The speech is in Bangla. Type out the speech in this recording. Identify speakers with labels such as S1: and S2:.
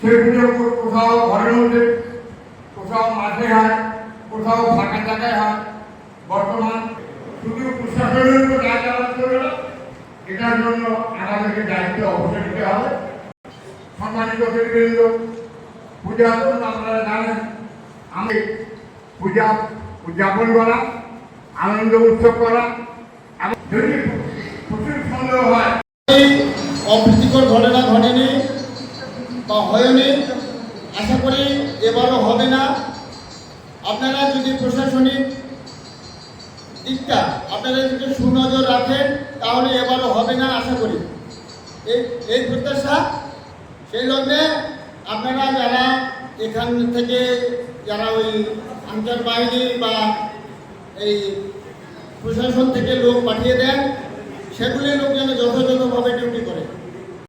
S1: সেগুলো কোথাও ঘরের মধ্যে কোথাও মাঠে হয় কোথাও ফাঁকা জায়গায় হয় বর্তমান শুধু প্রশাসনের উপর দায় চালাতে হবে না এটার জন্য আমাদেরকে দায়িত্ব অবশ্যই নিতে হবে সম্মানিত কেন্দ্রবৃন্দ পূজা আপনারা জানেন আমি পূজা উদযাপন করা আনন্দ উৎসব করা
S2: অপ্রীতিকর ঘটনা ঘটেনি বা হয়নি, আশা করি এবারও হবে না। আপনারা যদি প্রশাসনিক দিকটা আপনারা যদি সুনজর রাখেন, তাহলে এবারও হবে না, আশা করি। এই এই প্রত্যাশা, সেই লগ্নে আপনারা যারা এখান থেকে যারা ওই আনসার বাহিনী বা এই প্রশাসন থেকে লোক পাঠিয়ে দেন সেগুলি লোক যেন যথাযথভাবে ডিউটি করে।